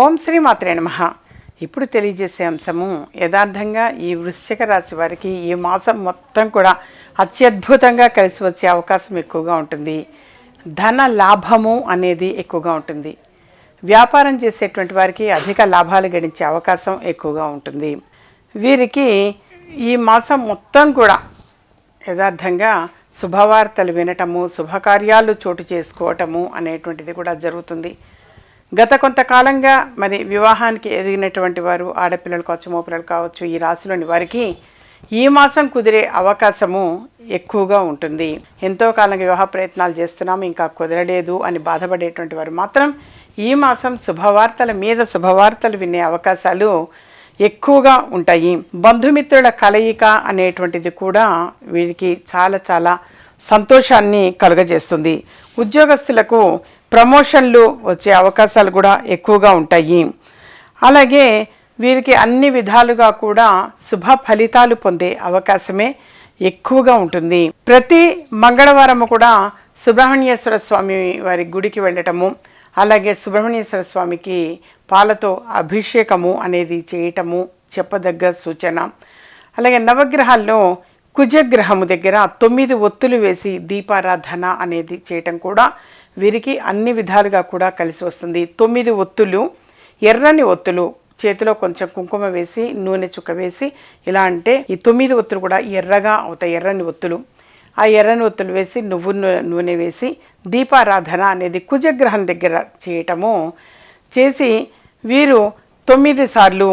ఓం శ్రీ మాత్రే నమ. ఇప్పుడు తెలియజేసే అంశము యథార్థంగా ఈ వృశ్చిక రాశి వారికి ఈ మాసం మొత్తం కూడా అత్యద్భుతంగా కలిసి వచ్చే అవకాశం ఎక్కువగా ఉంటుంది. ధన లాభము అనేది ఎక్కువగా ఉంటుంది. వ్యాపారం చేసేటువంటి వారికి అధిక లాభాలు గడించే అవకాశం ఎక్కువగా ఉంటుంది. వీరికి ఈ మాసం మొత్తం కూడా యథార్థంగా శుభవార్తలు వినటము శుభకార్యాలు చోటు చేసుకోవటము అనేటువంటిది కూడా జరుగుతుంది. గత కొంతకాలంగా మరి వివాహానికి ఎదిగినటువంటి వారు ఆడపిల్లలు కావచ్చు మోపిల్లలు కావచ్చు ఈ రాశిలోని వారికి ఈ మాసం కుదిరే అవకాశము ఎక్కువగా ఉంటుంది. ఎంతో కాలంగా వివాహ ప్రయత్నాలు చేస్తున్నాము ఇంకా కుదరలేదు అని బాధపడేటువంటి వారు మాత్రం ఈ మాసం శుభవార్తల మీద శుభవార్తలు వినే అవకాశాలు ఎక్కువగా ఉంటాయి. బంధుమిత్రుల కలయిక అనేటువంటిది కూడా వీరికి చాలా చాలా సంతోషాన్ని కలుగజేస్తుంది. ఉద్యోగస్తులకు ప్రమోషన్లు వచ్చే అవకాశాలు కూడా ఎక్కువగా ఉంటాయి. అలాగే వీరికి అన్ని విధాలుగా కూడా శుభ ఫలితాలు పొందే అవకాశమే ఎక్కువగా ఉంటుంది. ప్రతి మంగళవారము కూడా సుబ్రహ్మణ్యేశ్వర స్వామి వారి గుడికి వెళ్ళటము అలాగే సుబ్రహ్మణ్యేశ్వర స్వామికి పాలతో అభిషేకము అనేది చేయటము చెప్పదగ్గ సూచన. అలాగే నవగ్రహాల్లో కుజగ్రహము దగ్గర తొమ్మిది ఒత్తులు వేసి దీపారాధన అనేది చేయటం కూడా వీరికి అన్ని విధాలుగా కూడా కలిసి వస్తుంది. తొమ్మిది ఒత్తులు ఎర్రని ఒత్తులు చేతిలో కొంచెం కుంకుమ వేసి నూనె చుక్క వేసి ఇలా అంటే ఈ తొమ్మిది ఒత్తులు కూడా ఎర్రగా అవుతాయి ఎర్రని ఒత్తులు. ఆ ఎర్రని ఒత్తులు వేసి నువ్వు నూనె వేసి దీపారాధన అనేది కుజగ్రహం దగ్గర చేయటము చేసి వీరు తొమ్మిది సార్లు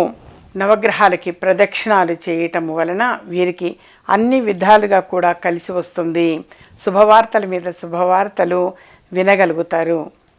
నవగ్రహాలకి ప్రదక్షిణాలు చేయటం వలన వీరికి అన్ని విధాలుగా కూడా కలిసి వస్తుంది. శుభవార్తల మీద శుభవార్తలు వినగలుగుతారు.